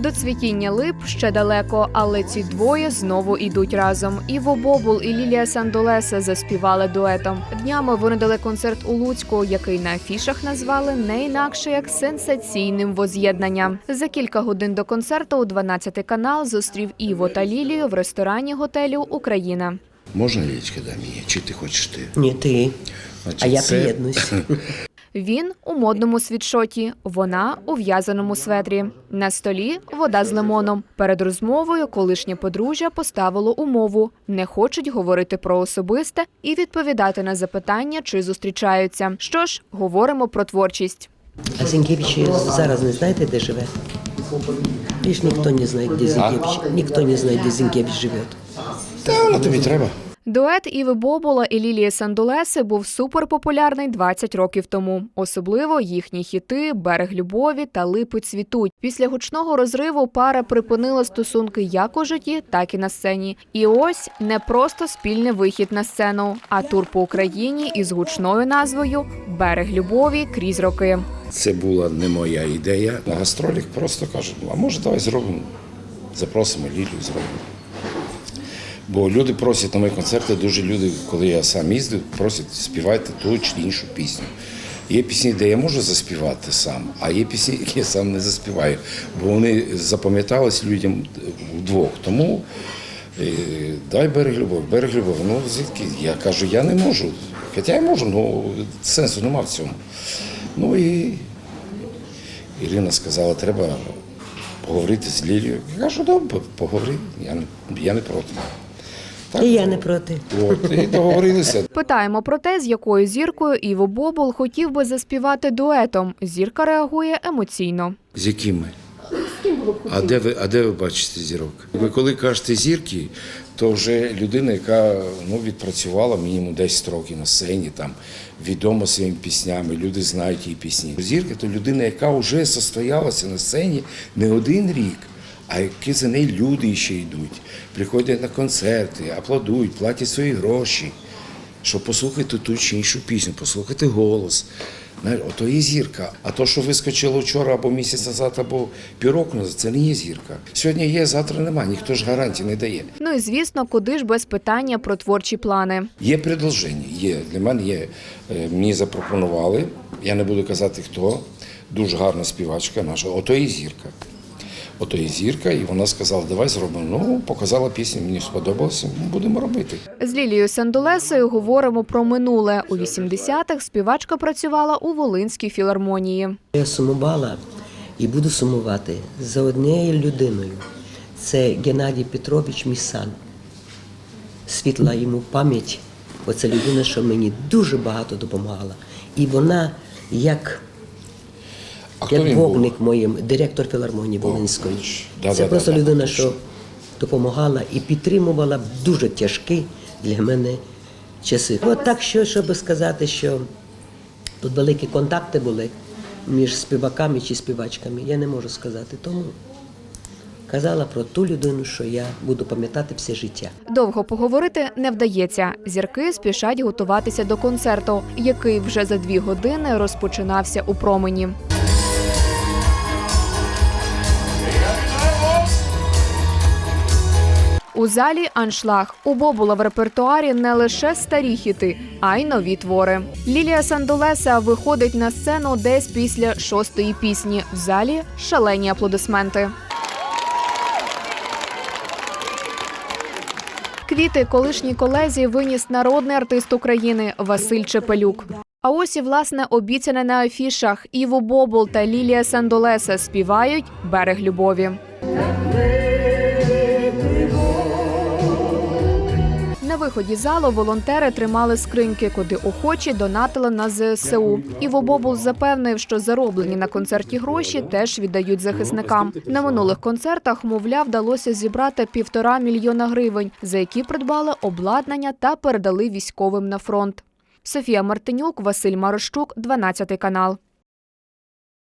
До цвітіння лип ще далеко, але ці двоє знову ідуть разом. Іво Бобул і Лілія Сандолеса заспівали дуетом. Днями вони дали концерт у Луцьку, який на афішах назвали не інакше як сенсаційним воз'єднанням. За кілька годин до концерту у 12 канал зустрів Іво та Лілію в ресторані готелю Україна. Можна Лілечка дам її? Чи ти хочеш ти? Ні, ти. Значить, А я це- приєднуюсь. Він у модному світшоті, вона у в'язаному светрі. На столі вода з лимоном. Перед розмовою колишнє подружжя поставило умову: не хочуть говорити про особисте і відповідати на запитання, чи зустрічаються. Що ж, говоримо про творчість. А Зінкевич зараз не знаєте, де живе? Лишь ніхто не знає, де Зінкевич. Ніхто не знає, де Зінкевич живе. Та воно тобі треба. Дует Іви Бобола і Лілії Сандулеси був суперпопулярний 20 років тому. Особливо їхні хіти Берег любові та Липи цвітуть. Після гучного розриву пара припинила стосунки як у житті, так і на сцені. І ось не просто спільний вихід на сцену, а тур по Україні із гучною назвою Берег любові крізь роки. Це була не моя ідея. На гастролях просто кажуть, ну а може давай зробимо. Запросимо Лілію, зробимо. Бо люди просять на мої концерти, дуже люди, коли я сам їздив, просять співайте ту чи іншу пісню. Є пісні, де я можу заспівати сам, а є пісні, які я сам не заспіваю, бо вони запам'ятались людям вдвох. Тому е, дай берег любов, берег любов. Ну звідки? Я кажу, я не можу. Хоча я можу, але сенсу нема в цьому. Ну і Ірина сказала, треба поговорити з Лілією. Я кажу, добре, поговори, я не, я не проти. Так, І я не проти. От, і договорилися. Питаємо про те, з якою зіркою Іво Бобол хотів би заспівати дуетом. Зірка реагує емоційно. З якими? А де ви, а де ви бачите зірок? Ви коли кажете зірки, то вже людина, яка ну, відпрацювала мінімум 10 років на сцені, там відома своїми піснями, люди знають її пісні. Зірка то людина, яка вже состоялася на сцені не один рік, а які за неї люди ще йдуть, приходять на концерти, аплодують, платять свої гроші, щоб послухати ту чи іншу пісню, послухати голос. Ото є зірка. А то, що вискочило вчора або місяць назад, або назад, це не є зірка. Сьогодні є, завтра нема. Ніхто ж гарантій не дає. Ну і звісно, куди ж без питання про творчі плани. Є предложення, є. Для мене є. Е, Мені запропонували, я не буду казати хто, дуже гарна співачка наша, ото і зірка. Ото і зірка, і вона сказала, давай зробимо. Ну, показала пісню, мені сподобалося, будемо робити. З Лілією Сандулесою говоримо про минуле. У 80-х співачка працювала у Волинській філармонії. Я сумувала і буду сумувати за однією людиною. Це Геннадій Петрович Місан. Світла йому пам'ять. Оце людина, що мені дуже багато допомагала. І вона, як, А хто як він був? моїм, директор філармонії Волинської. Да, Це да, просто да, да, людина, точно. що допомагала і підтримувала в дуже тяжкі для мене часи. От так, що, щоб сказати, що тут великі контакти були між співаками чи співачками, я не можу сказати. Тому казала про ту людину, що я буду пам'ятати все життя. Довго поговорити не вдається. Зірки спішать готуватися до концерту, який вже за дві години розпочинався у промені. У залі аншлаг у Бобула в репертуарі не лише старі хіти, а й нові твори. Лілія Сандолеса виходить на сцену десь після шостої пісні. В залі шалені аплодисменти. Квіти колишній колезі виніс народний артист України Василь Чепелюк. А ось і власне обіцяне на афішах Іво Бобул та Лілія Сандолеса співають Берег любові. Виході залу волонтери тримали скриньки, куди охочі донатили на ЗСУ. Іво Бобул запевнив, що зароблені на концерті гроші теж віддають захисникам. На минулих концертах, мовляв, вдалося зібрати півтора мільйона гривень, за які придбали обладнання та передали військовим на фронт. Софія Мартинюк, Василь Марощук, 12 канал.